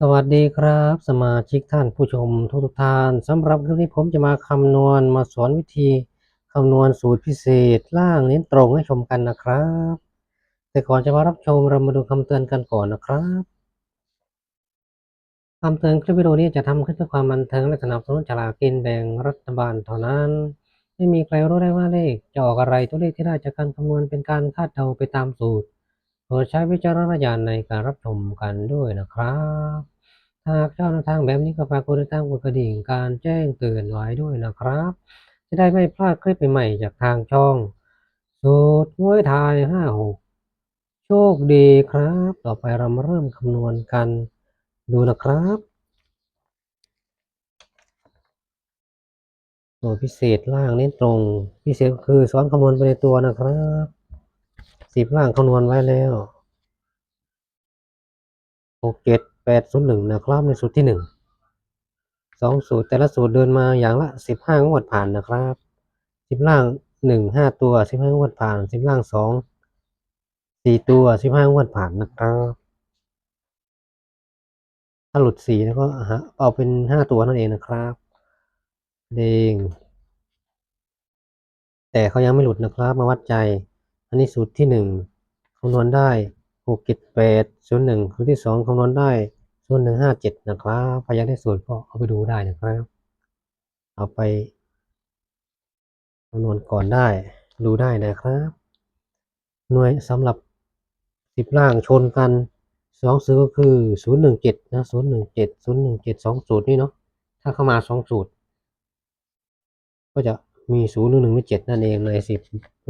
สวัสดีครับ สมาชิกท่านผู้ชมทุกทุกท่านสำหรับคลิปนี้ผมจะมาคำนวณมาสอนวิธีคำนวณสูตรพิเศษล่างเน้นตรงให้ชมกันนะครับ แต่ก่อนจะมารับชมเรามาดูคำเตือนกันก่อนนะครับคำเตือนคลิปวิดีโอนี้จะทำขึ้นเพื่อความบันเทิงและสนับสนุนฉลากกินแบ่งรัฐบาลเท่านั้น ไม่มีใครรู้ได้ว่าเลขจะออกอะไรตัวเลขที่ได้จากการคำนวณเป็นการคาดเดาไปตามสูตร โปรดใช้วิจารณญาณในการรับชมกันด้วยนะครับหากชอบทางแบบนี้ก็ฝากกดติดตามกดกระดิ่งการแจ้งเตือนไว้ด้วยนะครับ จะได้ไม่พลาดคลิปใหม่ๆจากทางช่อง สูตรมวยไทยห้าหกโชคดีครับ ต่อไปเรามาเริ่มคำนวณกันดูนะครับตัวพิเศษล่างเน้นตรง พิเศษคือซ้อนคำนวณไปในตัวนะครับ สิบล่างคำนวณไว้แล้วหกเจ็ดแปดศูนย์หนึ่งนะครับในสูตรที่หนึ่งสองสูตรแต่ละสูตรเดินมาอย่างละสิบห้างวดผ่านนะครับสิบล่างหนึ่งห้าตัวสิบห้างวดผ่านสิบล่างสองสี่ตัวสิบห้างวดผ่านนะครับถ้าหลุดสี่แล้วก็ฮะเอาเป็นห้าตัวนั่นเองนะครับเด้งแต่เขายังไม่หลุดนะครับมาวัดใจ อันนี้สูตรที่หนึ่งคำนวณได้หกเจ็ดแปดศูนหนึ่งสูตรที่สองคำนวณได้ศูนหนึ่งห้าเจ็ดนะครับใครอยากได้สูตรก็เอาไปดูได้นะครับ เอาไปคำนวณก่อนได้ดูได้นะครับ หน่วยสำหรับสิบล่างชนกันสองสูตรก็คือศูนย์หนึ่งเจ็ดนะศูนย์หนึ่งเจ็ดศูนย์หนึ่งเจ็ดสองสูตรนี่เนาะถ้าเข้ามาสองสูตร ก็จะมีศูนย์หนึ่งหนึ่งหรือเจ็ดนั่นเองในสิบ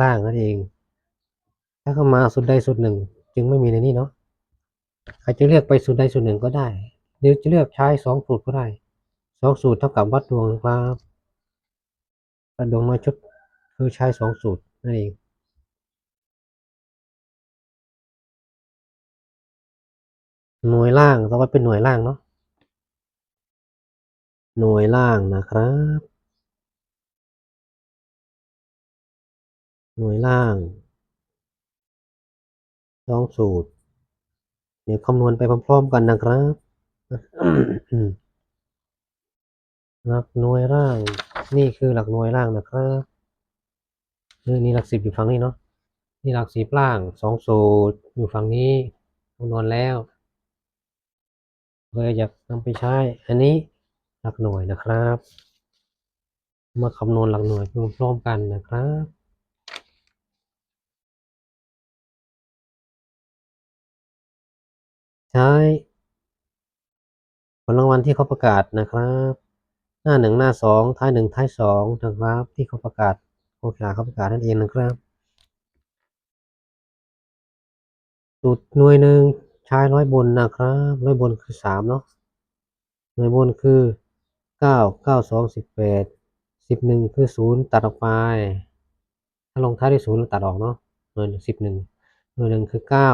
ล่างนั่นเอง ถ้าเข้ามาสูตรใดสูตรหนึ่ง จึงไม่มีในนี้เนาะใครจะเลือกไปสูตรใดสูตรหนึ่งก็ได้ หรือจะเลือกใช้สองสูตรก็ได้สองสูตรเท่ากับวัดดวงครับวัดดวงน้อยชุดคือใช้สองสูตรนั่นเองหน่วยล่างต่อไปเป็นหน่วยล่างเนาะหน่วยล่างนะครับ หน่วยล่าง สองสูตร เดี๋ยวคำนวณไปพร้อมๆกันนะครับหลักหน่วยล่าง นี่คือหลักหน่วยล่างนะครับนี่นี่หลักสิบอยู่ฝั่งนี้เนาะนี่หลักสิบล่างสองสูตรอยู่ฝั่งนี้คำนวณแล้วเลยอยากนำไปใช้ อันนี้หลักหน่วยนะครับ มาคำนวณหลักหน่วยพร้อมๆกันนะครับ ใช้ผลรางวัลที่เขาประกาศนะครับ หน้าหนึ่งหน้าสองท้ายหนึ่งท้ายสองนะครับ ที่เขาประกาศโอเคเขาประกาศนั่นเองนะครับสูตรหน่วยหนึ่งใช้ร้อยบนนะครับร้อยบนคือสามเนาะหน่วยบนคือเก้าเก้าสองสิบแปดสิบหนึ่งคือศูนย์ตัดออกไป ถ้าลงท้ายด้วยศูนย์เราตัดออกเนาะหน่วยสิบหนึ่งหน่วยหนึ่งคือเก้า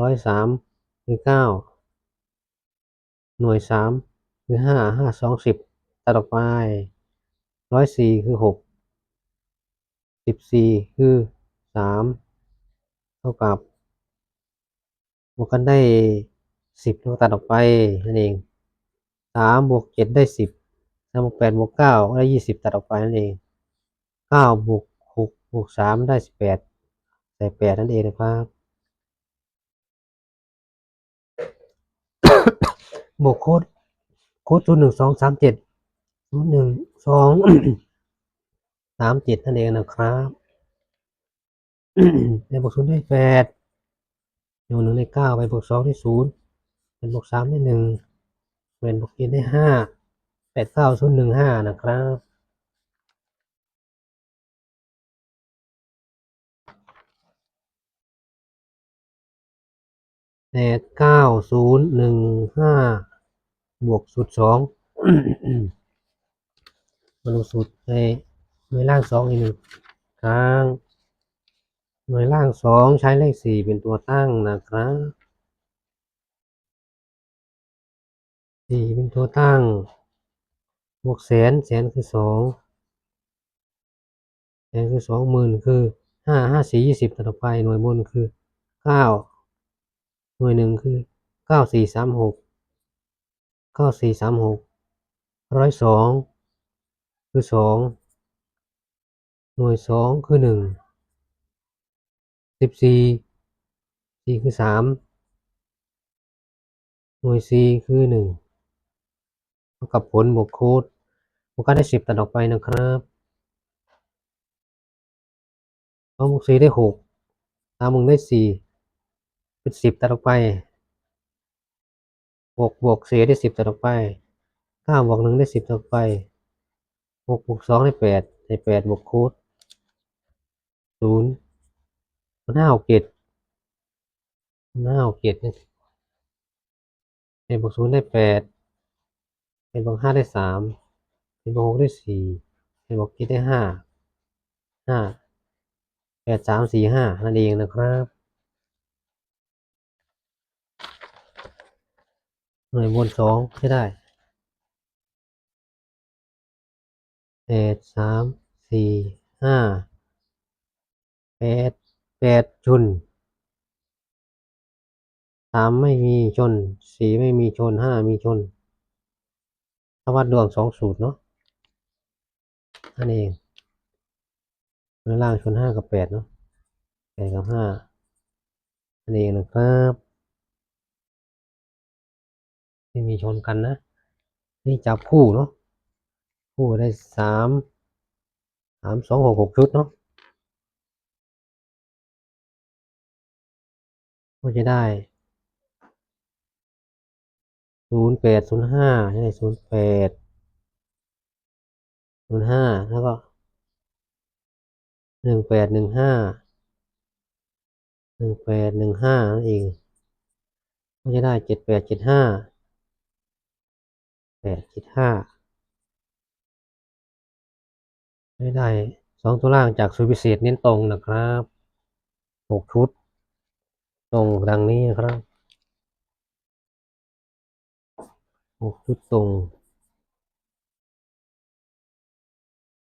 ร้อยสามคือเก้าหน่วยสามคือห้าห้าสองสิบตัดออกไปร้อยสี่คือหกสิบสี่คือสามเท่ากับบวกกันได้สิบตัดออกไปนั่นเองสามบวกเจ็ดได้สิบสามบวกแปดบวกเก้าได้ยี่สิบตัดออกไปนั่นเองเก้าบวกหกบวกสามได้สิบแปดใส่แปดนั่นเองนะครับ บวกโค้ดโค้ดศูนย์หนึ่งสองสามเจ็ดศูนย์หนึ่งสองสามเจ็ดนั่นเองนะครับในบวกศูนย์ได้แปดอยู่หนึ่งได้เก้าไปบวกสองได้ศูนย์เป็นบวกสามได้หนึ่งเป็นบวกเจ็ดได้ห้าแปดเก้าศูนย์หนึ่งห้านะครับแปดเก้าศูนย์หนึ่งห้า บวกสูตรสองมาดูสูตรในหน่วยล่างสองอีกหนึ่งครั้งหน่วยล่างสองใช้เลขสี่เป็นตัวตั้งนะครับสี่เป็นตัวตั้งบวกแสนแสนคือสองแสนคือสองหมื่นคือห้าห้าสี่ยี่สิบต่อไปหน่วยบนคือเก้าหน่วยหนึ่งคือเก้าสี่สามหก ก้าสี่สามหกร้อยสองคือสองหน่วยสองคือหนึ่งสิบสี่สี่คือสามหน่วยสี่คือหนึ่งเท่ากับผลบวกคูณบวกกันได้สิบตัดออกไปนะครับสองบวกสี่ได้หกสามบวกได้สี่เป็นสิบตัดออกไป หกบวกสี่ได้สิบตัดออกไปเก้าบวกหนึ่งได้สิบตัดออกไปหกบวกสองได้แปดได้แปดบวกคูณศูนย์ห้าหกเจ็ดห้าหกเจ็ดเนี่ยเป็นบวกศูนย์ได้แปดเป็นบวกห้าได้สามเป็นบวกหกได้สี่เป็นบวกเจ็ดได้ห้าห้าแปดสามสี่ห้านั่นเองนะครับ หน่วยบนสองใช้ได้แปดสามสี่ห้าแปดแปดชนสามไม่มีชนสี่ไม่มีชนห้ามีชนถ้าวัดดวงสองสูตรเนาะนั่นเองข้างล่างชนห้ากับแปดเนาะแปดกับห้านั่นเองนะครับ ไม่มีชนกันนะ นี่จับคู่เนาะคู่ได้สามสามสองหกหกชุดเนาะก็จะได้ศูนย์แปดศูนย์ห้าใช่ศูนย์แปดศูนย์ห้าแล้วก็หนึ่งแปดหนึ่งห้าหนึ่งแปดหนึ่งห้านั่นเองก็จะได้เจ็ดแปดเจ็ดห้า แปดเจ็ดห้าไม่ได้สองตัวล่างจากสูตรพิเศษเน้นตรงนะครับหกชุด ตรงดังนี้นะครับหกชุดตรง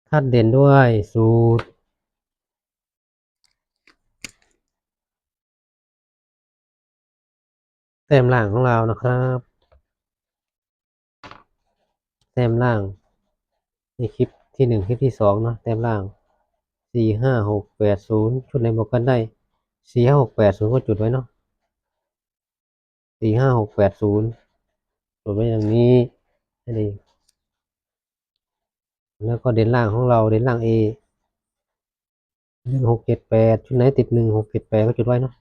คาดเด่นด้วยสูตรแต้มหล่างของเรานะครับ แต้มล่าง ในคลิปที่หนึ่งคลิปที่สองเนาะแต้มล่างสี่ห้าหกแปดศูนย์ชุดไหนบอกกันได้สี่ห้าหกแปดศูนย์ก็จุดไว้เนาะสี่ห้าหกแปดศูนย์จุดไว้อย่างนี้นั่นเองแล้วก็เด่นล่างของเราเด่นล่าง A หนึ่งหกเจ็ดแปดชุดไหนติดหนึ่งหกเจ็ดแปดก็จุดไว้เนาะ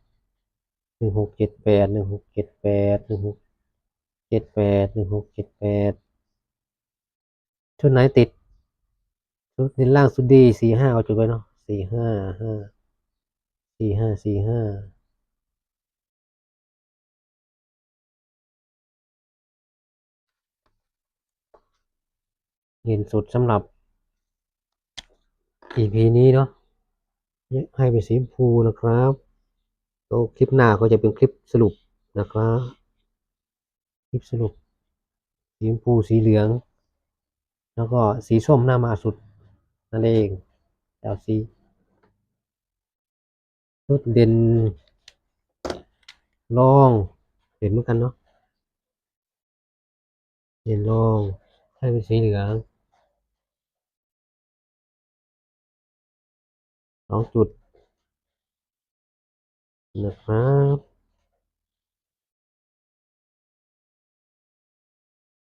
หนึ่งหกเจ็ดแปดหนึ่งหกเจ็ดแปดหนึ่งหกเจ็ดแปดหนึ่งหกเจ็ดแปด ชุดไหนติด ชุดเด่นล่างสุดดีสี่ห้าก็จุดไว้เนาะสี่ห้าห้าสี่ห้าสี่ห้าเห็นสุดสำหรับ EP นี้เนาะให้เป็นสีพูนะครับตัวคลิปหน้าก็จะเป็นคลิปสรุปนะครับ คลิปสรุป สีพูสีเหลือง แล้วก็สีส้มหน้ามาสุดนั่นเองแล้วสีชุดเด่นรองเห็นเหมือนกันเนาะเด่นรองให้เป็นสีเหลืองสองจุดนะครับ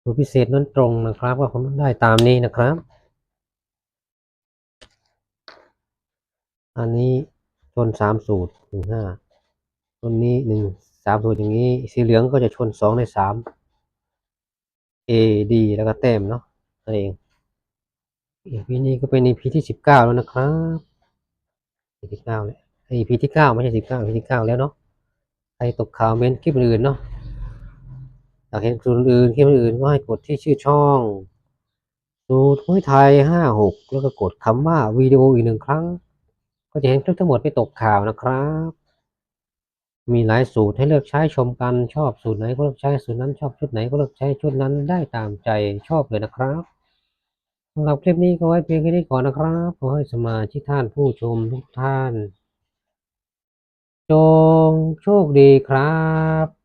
ตัวพิเศษนั้นตรงนะครับ ก็คงได้ตามนี้นะครับ อันนี้ชนสามสูตรหนึ่งห้าต้นนี้หนึ่งสามสูตรอย่างนี้สีเหลืองก็จะชนสองในสาม A D แล้วก็แต้มเนาะนั่นเอง EP นี้ก็เป็น EP ที่สิบเก้าแล้วนะครับ EP ที่เก้าแล้ว EP ที่เก้าไม่ใช่สิบเก้า EP ที่เก้าแล้วเนาะใครตกข่าวเม้นคลิปอื่นเนาะ อยากเห็นสูตรอื่นคลิปอื่นก็ให้กดที่ชื่อช่องสูตรห้ยไทยห้าหกแล้วก็กดคำว่าวิดีโออีกหนึ่งครั้ง ก็จะเห็นคลิปทั้งหมดไม่ตกข่าวนะครับ มีหลายสูตรให้เลือกใช้ชมกันชอบสูตรไหนก็เลือกใช้สูตรนั้นชอบชุดไหนก็เลือกใช้ชุดนั้นได้ตามใจชอบเลยนะครับสำหรับคลิปนี้ก็ไว้เพียงแค่นี้ก่อนนะครับขอให้สมาชิกท่านผู้ชมทุกท่าน จงโชคดีครับ